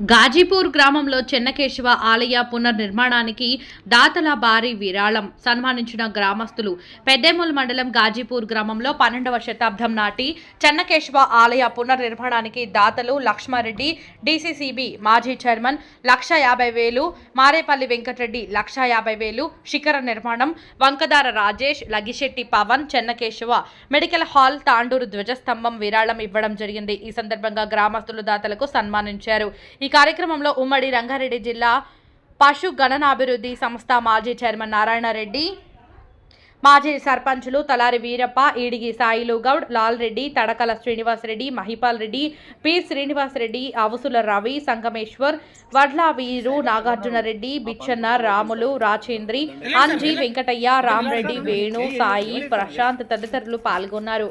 గాజీపూర్ గ్రామంలో చెన్నకేశవ ఆలయ పునర్నిర్మాణానికి దాతల భారీ విరాళం సన్మానించిన గ్రామస్తులు పెద్దేముల్ మండలం గాజీపూర్ గ్రామంలో పన్నెండవ శతాబ్దం నాటి చెన్నకేశవ ఆలయ పునర్నిర్మాణానికి దాతలు లక్ష్మారెడ్డి డీసీసీబీ మాజీ చైర్మన్ లక్ష యాభై వేలు మారేపల్లి వెంకటరెడ్డి లక్ష యాభై వేలు శిఖర నిర్మాణం వంకదార రాజేష్ లగిశెట్టి పవన్ చెన్నకేశవ మెడికల్ హాల్ తాండూరు ధ్వజస్తంభం విరాళం ఇవ్వడం జరిగింది. ఈ సందర్భంగా గ్రామస్తులు దాతలకు సన్మానించారు. ఈ కార్యక్రమంలో ఉమ్మడి రంగారెడ్డి జిల్లా పశు గణనాభివృద్ధి సంస్థ మాజీ చైర్మన్ నారాయణరెడ్డి మాజీ సర్పంచులు తలారి వీరప్ప ఈడిగి సాయిలు గౌడ్ లాల్ రెడ్డి తడకల శ్రీనివాసరెడ్డి మహిపాల్ రెడ్డి పి శ్రీనివాసరెడ్డి అవసుల రవి సంగమేశ్వర్ వడ్ల వీరు నాగార్జునరెడ్డి బిచ్చన్న రాములు రాచేంద్రి అంజీ వెంకటయ్య రామరెడ్డి వేణు సాయి ప్రశాంత్ తదితరులు పాల్గొన్నారు.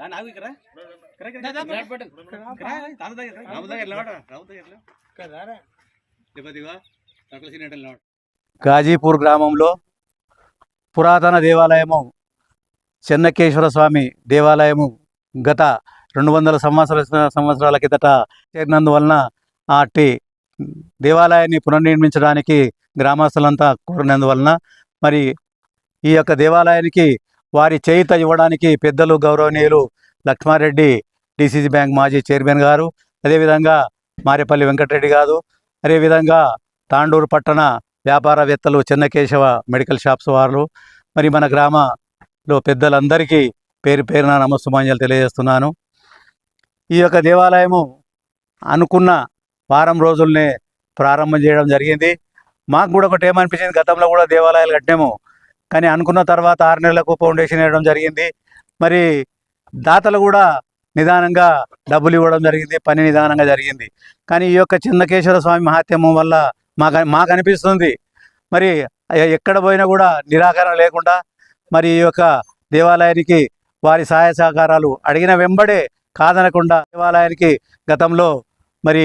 దాన్ని ఆగు ఇక్కడ. గాజీపూర్ గ్రామంలో పురాతన దేవాలయము చెన్నకేశ్వర స్వామి దేవాలయము గత రెండు వందల సంవత్సర సంవత్సరాల కిందట చేరినందువలన అట్టి దేవాలయాన్ని పునర్నిర్మించడానికి గ్రామస్తులంతా కోరినందువలన మరి ఈ యొక్క దేవాలయానికి వారి చేయిత ఇవ్వడానికి పెద్దలు గౌరవనీయులు లక్ష్మారెడ్డి డిసిసి బ్యాంక్ మాజీ చైర్మన్ గారు అదేవిధంగా మారేపల్లి వెంకటరెడ్డి గారు అదేవిధంగా తాండూరు పట్టణ వ్యాపారవేత్తలు చెన్నకేశవ మెడికల్ షాప్స్ వారు మరి మన గ్రామలో పెద్దలందరికీ పేరు పేరున నమస్సుమాంజలు తెలియజేస్తున్నాను. ఈ యొక్క దేవాలయము అనుకున్న వారం రోజుల్నే ప్రారంభం చేయడం జరిగింది. మాకు కూడా ఒకటి ఏమనిపించింది గతంలో కూడా దేవాలయాలు కట్టినాము. కానీ అనుకున్న తర్వాత ఆరు నెలలకు ఫౌండేషన్ వేయడం జరిగింది. మరి దాతలు కూడా నిదానంగా డబ్బులు ఇవ్వడం జరిగింది పని నిదానంగా జరిగింది. కానీ ఈ యొక్క చిన్నకేశ్వర స్వామి మహాత్మ్యం వల్ల మాకు మాకు అనిపిస్తుంది. మరి ఎక్కడ పోయినా కూడా నిరాకరణ లేకుండా మరి ఈ యొక్క దేవాలయానికి వారి సహాయ సహకారాలు అడిగిన వెంబడే కాదనకుండా దేవాలయానికి గతంలో మరి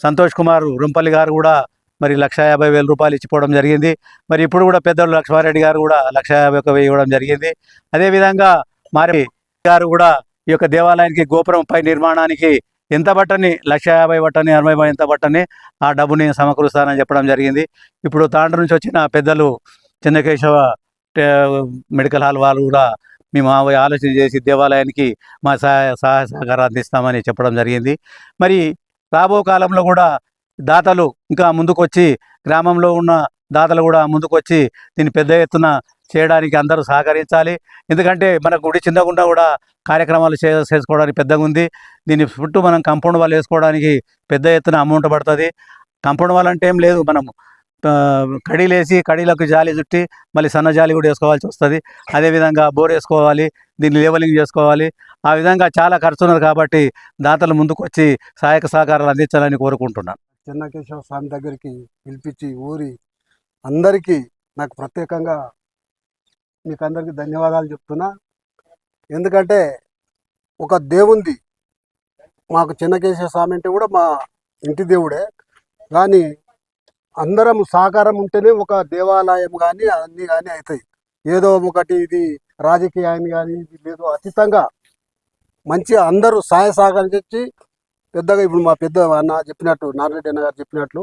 సంతోష్ కుమార్ రుంపల్లి గారు కూడా మరి లక్ష యాభై వేల రూపాయలు ఇచ్చిపోవడం జరిగింది. మరి ఇప్పుడు కూడా పెద్దలు లక్ష్మారెడ్డి గారు కూడా లక్ష యాభై ఒక వెయ్యి ఇవ్వడం జరిగింది. అదేవిధంగా మరి గారు కూడా ఈ యొక్క దేవాలయానికి గోపురం పై నిర్మాణానికి ఎంత బట్టని లక్ష యాభై బట్టని అరవై ఎంత బట్టని ఆ డబ్బుని సమకూరుస్తానని చెప్పడం జరిగింది. ఇప్పుడు తాండ్ర నుంచి వచ్చిన పెద్దలు చిన్నకేశవ టే- మెడికల్ హాల్ వాళ్ళు కూడా మేము ఆలోచన చేసి దేవాలయానికి మా సహాయ సహాయ సహకారం అందిస్తామని చెప్పడం జరిగింది. మరి రాబో కాలంలో కూడా దాతలు ఇంకా ముందుకొచ్చి గ్రామంలో ఉన్న దాతలు కూడా ముందుకొచ్చి దీన్ని పెద్ద ఎత్తున చేయడానికి అందరూ సహకరించాలి. ఎందుకంటే మన గుడి చిన్నగుండా కూడా కార్యక్రమాలు చే చేసుకోవడానికి పెద్దగా ఉంది. దీని చుట్టూ మనం కంపౌండ్ వాళ్ళు వేసుకోవడానికి పెద్ద ఎత్తున అమౌంట్ పడుతుంది. కంపౌండ్ వాల్ అంటే ఏం లేదు. మనం కడీలేసి కడీలకు జాలి చుట్టి మళ్ళీ సన్న జాలి కూడా వేసుకోవాల్సి వస్తుంది. అదేవిధంగా బోర్ వేసుకోవాలి దీన్ని లేవలింగ్ చేసుకోవాలి. ఆ విధంగా చాలా ఖర్చు ఉన్నది కాబట్టి దాతలు ముందుకు వచ్చి సహాయక సహకారాలు అందించాలని కోరుకుంటున్నాను. చెన్నకేశవ స్వామి దగ్గరికి పిలిపించి ఊరి అందరికీ నాకు ప్రత్యేకంగా మీకు అందరికీ ధన్యవాదాలు చెప్తున్నా. ఎందుకంటే ఒక దేవుంది. మాకు చిన్నకేశవ స్వామి అంటే కూడా మా ఇంటి దేవుడే. కానీ అందరం సహకారం ఉంటేనే ఒక దేవాలయం కానీ అన్నీ కానీ అవుతాయి ఏదో ఒకటి ఇది రాజకీయాన్ని కానీ ఇది లేదు. అతీతంగా మంచి అందరూ సహాయ చేసి పెద్దగా ఇప్పుడు మా పెద్ద అన్న చెప్పినట్టు నారాయణ అన్న గారు చెప్పినట్లు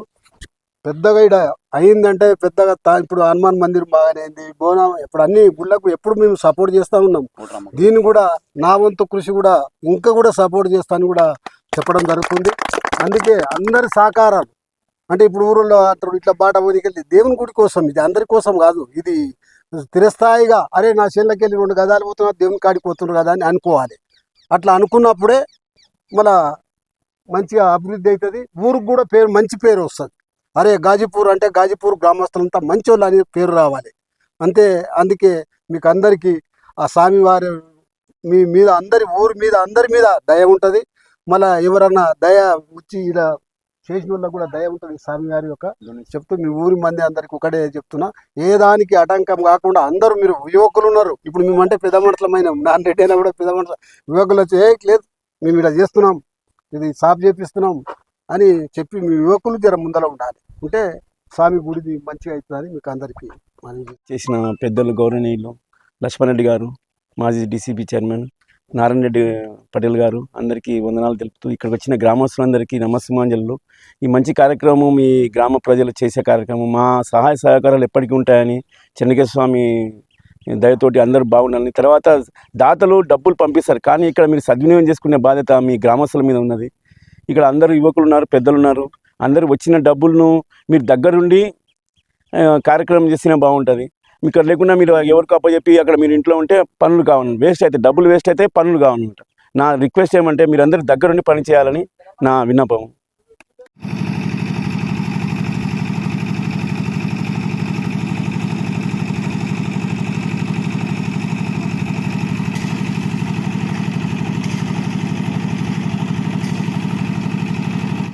పెద్దగా ఇక్కడ అయిందంటే పెద్దగా తా- ఇప్పుడు హనుమాన్ మందిర్ బాగానే అయింది బోనం ఇప్పుడు అన్ని గుళ్ళకు ఎప్పుడు మేము సపోర్ట్ చేస్తూ ఉన్నాం. దీన్ని కూడా నా వంతు కృషి కూడా ఇంకా కూడా సపోర్ట్ చేస్తాను కూడా చెప్పడం జరుగుతుంది. అందుకే అందరి సహకారం అంటే ఇప్పుడు ఊరిలో అంటారు ఇట్లా బాట పోనీకెళ్ళి దేవుని గుడి కోసం ఇది అందరి కోసం కాదు ఇది తిరస్థాయిగా అరే నా చేళ్ళకి వెళ్ళి రెండు గదాలు పోతున్నారు దేవుని కాడికి పోతున్నారు కదా అని అనుకోవాలి. అట్లా అనుకున్నప్పుడే మళ్ళా మంచిగా అభివృద్ధి అవుతుంది. ఊరికి కూడా పేరు మంచి పేరు వస్తుంది. అరే గాజీపూర్ అంటే గాజీపూర్ గ్రామస్తులంతా మంచి వాళ్ళు అని పేరు రావాలి. అంతే అందుకే మీకు అందరికీ ఆ స్వామివారి మీ మీద అందరి ఊరి మీద అందరి మీద దయ ఉంటుంది. మళ్ళీ ఎవరన్నా దయ వచ్చి ఇలా చేసిన వాళ్ళకి కూడా దయ ఉంటుంది స్వామివారి యొక్క. చెప్తూ మీ ఊరి మంది అందరికి ఒకటే చెప్తున్నా. ఏ దానికి ఆటంకం కాకుండా అందరూ మీరు యువకులు ఉన్నారు. ఇప్పుడు మేమంటే పెద్ద మనుషులమైన నాన్న రెడ్డి అయినా కూడా పెద్ద మనుషులు యువకులు వచ్చి "ఏ, లేదు మేము ఇలా చేస్తున్నాం. ఇది సాఫ్ చేపిస్తున్నాం అని చెప్పి మీ యువకులు జర ముందర ఉండాలి. ఉంటే స్వామి గుడిది మంచిగా అవుతుందని మీకు అందరికీ మనవి చేసిన పెద్దలు గౌరవనీయులు లక్ష్మణ్ రెడ్డి గారు మాజీ డీసీపీ చైర్మన్ నారాయణ రెడ్డి పటేల్ గారు అందరికీ వందనాలు తెలుపుతూ ఇక్కడికి వచ్చిన గ్రామస్తులందరికీ నమస్సుమాంజలు. ఈ మంచి కార్యక్రమం మీ గ్రామ ప్రజలు చేసే కార్యక్రమం మా సహాయ సహకారాలు ఎప్పటికీ ఉంటాయని చెన్నకేశ్వర స్వామి దయతోటి అందరూ బాగుండాలని. తర్వాత దాతలు డబ్బులు పంపిస్తారు. కానీ ఇక్కడ మీరు సద్వినియోగం చేసుకునే బాధ్యత మీ గ్రామస్తుల మీద ఉన్నది. ఇక్కడ అందరూ యువకులు ఉన్నారు పెద్దలు ఉన్నారు. అందరూ వచ్చిన డబ్బులను మీరు దగ్గరుండి కార్యక్రమం చేసినా బాగుంటుంది. మీకు ఇక్కడ లేకుండా మీరు ఎవరికి అప్పచెప్పి అక్కడ మీరు ఇంట్లో ఉంటే పనులు కావాలి వేస్ట్ అయితే డబ్బులు వేస్ట్ అయితే పనులు కావాలన్నమాట నా రిక్వెస్ట్ ఏమంటే మీరు అందరు దగ్గరుండి పని చేయాలని నా విన్నపం